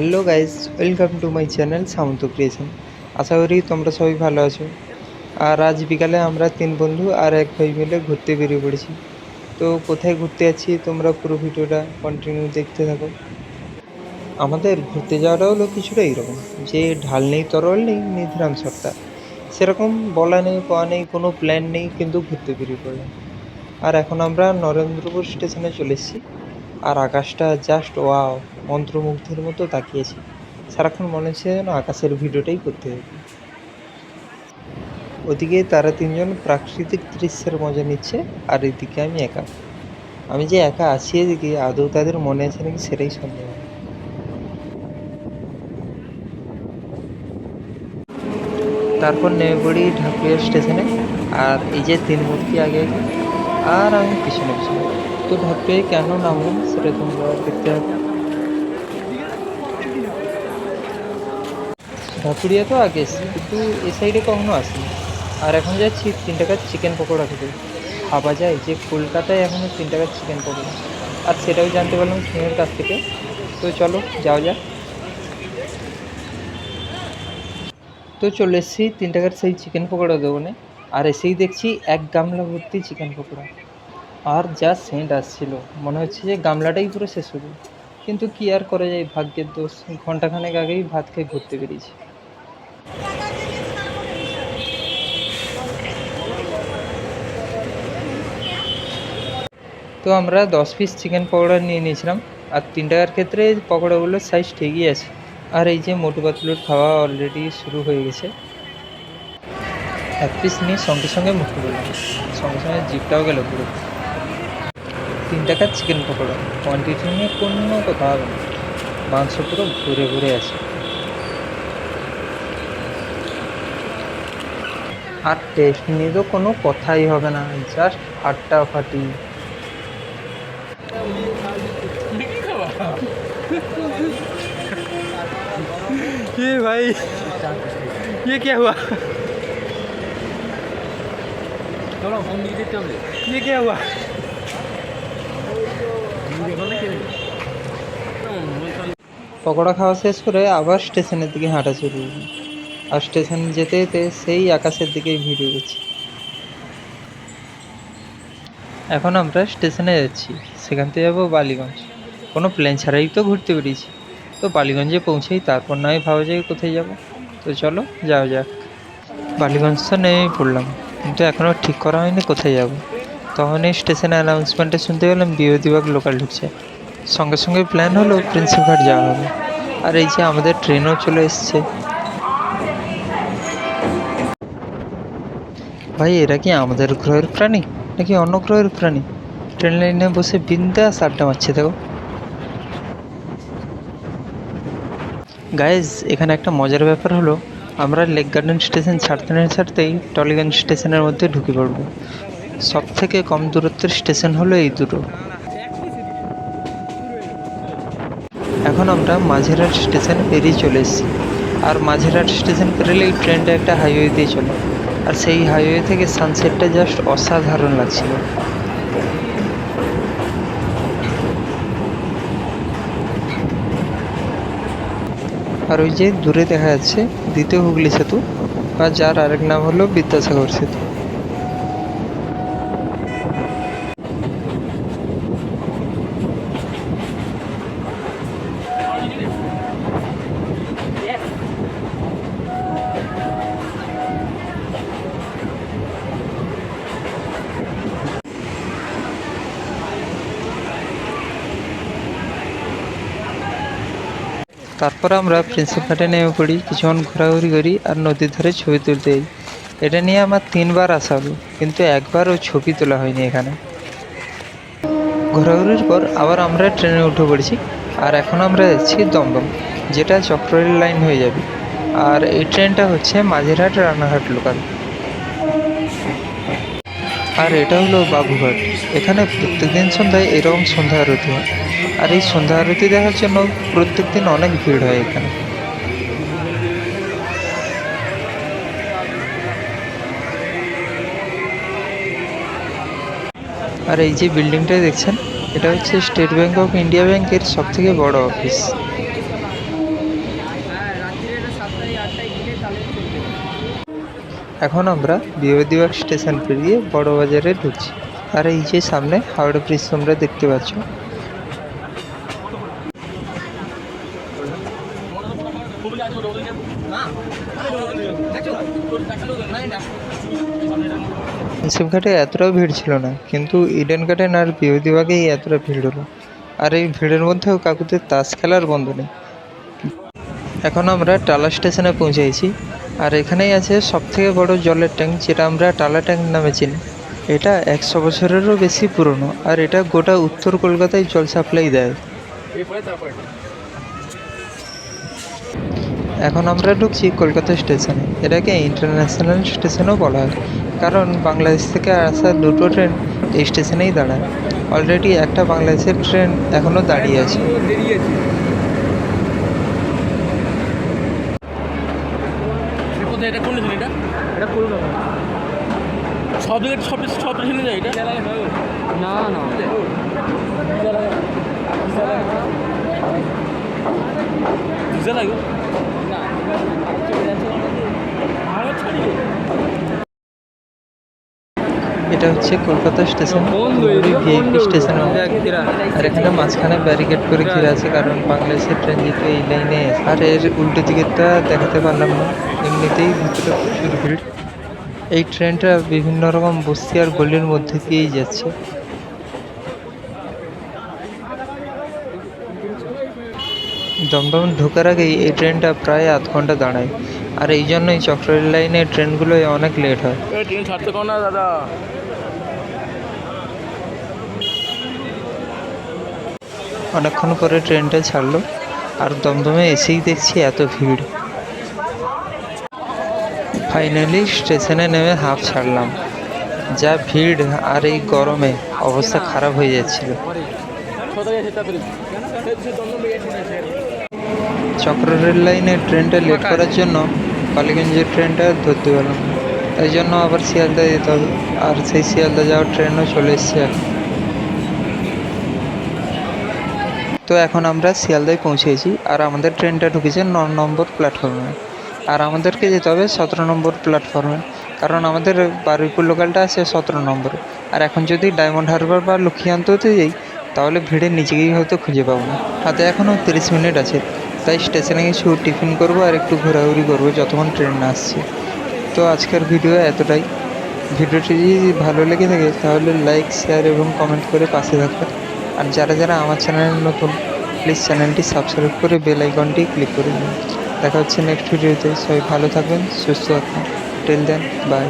Hello guys welcome to my channel Samanta creation আশা করি তোমরা সবাই ভালো আছো। আর আজ বিকালে আমরা তিন বন্ধু আর এক ভাই মিলে ঘুরতে বেরিয়ে পড়েছি। তো কোথায় ঘুরতে যাচ্ছি তোমরা পুরো ভিডিওটা কন্টিনিউ দেখতে থাকো। আমাদের ঘুরতে যাওয়াটা হলো কিছুটা এইরকম যে ঢাল নেই, তরল নেই নিধিরাম সত্তা। সেরকম বলা নেই পাওয়া নেই, কোনো প্ল্যান নেই, কিন্তু ঘুরতে বেরিয়ে পড়লাম। আর এখন আমরা নরেন্দ্রপুর স্টেশনে চলে এসেছি। আর আকাশটা জাস্ট ওয়াও মন্ত্রমুগ্ধের মতো তাকিয়েছি। সারাক্ষণ মনে হচ্ছে যেন আকাশের ভিডিওটাই করতে হবে। ওদিকে তারা তিনজন প্রাকৃতিক দৃশ্যের মজা নিচ্ছে, আর এদিকে আমি একা। আমি যে একা আছি এদিকে, আদৌ তাদের মনে আছে নাকি সেটাই সন্দেহ। তারপর নেমে পড়ি ঢাকুরিয়া স্টেশনে, আর এই যে তিন মূর্তি আগে, আর আমি পিছনে পিছনে। ঢাকুরিয়ায় কেন নামলাম সেটা তোমরা দেখতে হবে। ঢাকুরিয়া তো আগে কিন্তু এ সাইডে কখনো আসিনি। আর এখন যাচ্ছি তিন টাকার চিকেন পকোড়া খেতে। ভাবা যায় যে কলকাতায় এখনও তিন টাকার চিকেন পকোড়া। আর সেটাও জানতে পারলাম স্নেহের কাছ থেকে। তো চলো, যাওয়া যাক। তো চলে এসেছি, তিন টাকার সেই চিকেন পকোড়া দোকানে। আর এসেই দেখছি এক গামলা ভর্তি চিকেন পকোড়া। আর যা সেন্ট আসছিল, মনে হচ্ছে যে গামলাটাই পুরো শেষ হবে কিন্তু কি আর করা যায়, ভাগ্যের দোষ। ঘন্টাখানেক আগেই ভাত খেয়ে ঘুরতে বেরিয়েছি। তো আমরা দশ পিস চিকেন পকোড়া নিয়ে নিয়েছিলাম। আর তিন টাকার ক্ষেত্রে পকোড়াগুলোর সাইজ ঠিকই আছে। আর এই যে মোটু পাতলুর খাওয়া অলরেডি শুরু হয়ে গেছে। এক পিস নিয়ে সঙ্গে সঙ্গে মুখে বললাম সঙ্গে সঙ্গে জিপটাও গেল পুরো। তিন টাকার চিকেন পকোড়া কোয়ান্টিটি নিয়ে কোনো কথা হবে না মাংস পুরো ঘুরে ঘুরে আছে আর টেস্ট নিয়ে তো কোনো কথাই হবে না জাস্ট ফাটাফাটি ये भाई ये क्या हुआ চলো ফোন দিয়ে দিতে হবে ये क्या हुआ পকোড়া খাওয়া শেষ করে আবার স্টেশনের দিকে হাঁটা শুরু করলাম। আর স্টেশন যেতে যেতে সেই আকাশের দিকেই ভিডিও করছি এখন আমরা স্টেশনে যাচ্ছি। সেখান থেকে যাব বালিগঞ্জ। কোনো প্ল্যান ছাড়াই তো ঘুরতে বেরিয়েছি। তো বালিগঞ্জে পৌঁছেই তারপর নয় ভাবা যায় কোথায় যাব। তো চলো যাও যাক। বালিগঞ্জ তো নেমেই পড়লাম। কিন্তু এখনও ঠিক করা হয়নি কোথায় যাব। তখন এই স্টেশনে অ্যানাউন্সমেন্টে শুনতে গেলাম বিরোধীবাগ লোকাল ঢুকছে। সঙ্গে সঙ্গে প্ল্যান হলো প্রিন্সিপ ঘাট যাওয়া হবে। আর এই যে আমাদের ট্রেনও চলে এসছে। ভাই, এরা কি আমাদের গ্রহের প্রাণী? নাকি অন্য গ্রহের প্রাণী? ট্রেন লাইনে বসে বিন্দাস আড্ডা মারছে, দেখো। গাইজ এখানে একটা মজার ব্যাপার হলো, আমরা লেক গার্ডেন স্টেশন ছাড়তে না ছাড়তেই টলিগঞ্জ স্টেশনের মধ্যে ঢুকে পড়ব। সব থেকে কম দূরত্বের স্টেশন হলো এই দুটো। এখন আমরা মাঝেরহাট স্টেশন পেরিয়ে চলে এসেছি। আর মাঝেরহাট স্টেশন পেরোলেই ট্রেনটা একটা হাইওয়ে দিয়ে চলে। আর সেই হাইওয়ে থেকে সানসেটটা জাস্ট অসাধারণ লাগছিল। আর ওই যে দূরে দেখা যাচ্ছে দ্বিতীয় হুগলি সেতু, বা যার আরেক নাম হলো বিদ্যাসাগর সেতু। তারপর আমরা প্রিন্সিপ ঘাটে নেমে পড়ি, কিছুক্ষণ ঘোরাঘুরি করি আর নদীর ধারে ছবি তুলতে যাই। এটা নিয়ে আমার তিনবার আসা হলো, কিন্তু একবারও ছবি তোলা হয়নি এখানে। ঘোরাঘুরির পর আবার আমরা ট্রেনে উঠে পড়েছি আর এখন আমরা যাচ্ছি দমদম, যেটা চক্ররেল লাইন হয়ে যাবে। আর এই ট্রেনটা হচ্ছে মাঝেরহাট রানাঘাট লোকাল আর এটা হলো বাবুঘাট। এখানে প্রত্যেকদিন সন্ধ্যায় এরকম সন্ধ্যা আরতি হয়। আর এই সন্ধ্যা আরতি দেখার জন্য প্রত্যেকদিন অনেক ভিড় হয় এখানে। আর এই যে বিল্ডিংটা দেখছেন, এটা হচ্ছে স্টেট ব্যাংক অফ ইন্ডিয়া ব্যাংকের সব থেকে বড় অফিস। এখন আমরা বিবাদীবাগ স্টেশন পেরিয়ে বড় বাজারে ঢুকছি। আর এই যে সামনে হাওড়া ব্রিজ তোমরা দেখতে পাচ্ছ। হিসেব ঘাটে এতটাও ভিড় ছিল না, কিন্তু ইডেন গার্ডেন আর বিবাদীবাগেই এতটা ভিড় হলো। আর এই ভিড়ের মধ্যেও কাকুদের তাস খেলার বন্ধ নেই। এখন আমরা টালা স্টেশনে পৌঁছেছি। আর এখানেই আছে সবথেকে বড় জলের ট্যাঙ্ক, যেটা আমরা টালা ট্যাঙ্ক নামে চিনি। এটা একশো বছরেরও বেশি পুরনো, আর এটা গোটা উত্তর কলকাতায় জল সাপ্লাই দেয়। এখন আমরা ঢুকছি কলকাতা স্টেশনে এটাকে ইন্টারন্যাশনাল স্টেশনও বলা হয়, কারণ বাংলাদেশ থেকে আসা দুটো ট্রেন এই স্টেশনেই দাঁড়ায়। অলরেডি একটা বাংলাদেশের ট্রেন এখনও দাঁড়িয়ে আছে কোথায় এটা কোন এটা এটা করল সব সব যায় এটা? না না। লাগে এটা হচ্ছে কলকাতা স্টেশন ভিআইপি স্টেশন। আর এখানে মাঝখানে ব্যারিকেড করে ঘিরে আছে কারণ বাংলাদেশের ট্রেন যেহেতু এই লাইনে আর এর উল্টো দিকেরটা দেখাতে পারলাম না। এমনিতেই ভিতরে প্রচুর ভিড় এই ট্রেনটা বিভিন্ন রকম বস্তি আর গলির মধ্যে দিয়েই যাচ্ছে। দমদম ঢোকার আগেই এই ট্রেনটা প্রায় আধ ঘণ্টা দাঁড়ায়। আর এই জন্যই চক্রের লাইনের ট্রেনগুলোয় অনেক লেট হয়। ট্রেন ছাড়তে না দাদা। অনেকক্ষণ পরে ট্রেনটা ছাড়লো আর দমদমে এসেই দেখছি এত ভিড়। ফাইনালি স্টেশনে নেমে হাফ ছাড়লাম। যা ভিড় আর এই গরমে অবস্থা খারাপ হয়ে যাচ্ছিল। চক্র রেল লাইনে ট্রেনটা লেট করার জন্য বালিগঞ্জের ট্রেনটা ধরতে পারলাম তাই জন্য আবার শিয়ালদা যেতে হবে। আর সেই শিয়ালদা যাওয়ার ট্রেনও চলে এসছে তো এখন আমরা শিয়ালদায় পৌঁছেছি। আর আমাদের ট্রেনটা ঢুকেছে ন নম্বর প্ল্যাটফর্মে আর আমাদেরকে যেতে হবে সতেরো নম্বর প্ল্যাটফর্মে কারণ আমাদের বারুইপুর লোকালটা আছে সতেরো নম্বরে। আর এখন যদি ডায়মন্ড হারবার বা লক্ষ্মীকান্ততে যাই, তাহলে নিচে গিয়ে হয়তো খুঁজে পাবো। না হাতে এখনও তিরিশ মিনিট আছে, তাই স্টেশনে কিছু টিফিন করব আর একটু ঘোরাঘুরি করব যতক্ষণ ট্রেন আসছে। তো আজকের ভিডিও এতটাই। ভিডিওটি যদি ভালো লেগে থাকে, তাহলে লাইক শেয়ার এবং কমেন্ট করে পাশে থাকবে আর যারা যারা আমার চ্যানেল নতুন প্লিজ চ্যানেলটি সাবস্ক্রাইব করে বেল আইকনটি ক্লিক করে দিন। দেখা হচ্ছে নেক্সট ভিডিওতে সবাই ভালো থাকবেন সুস্থ থাকবেন। টেল দেন বাই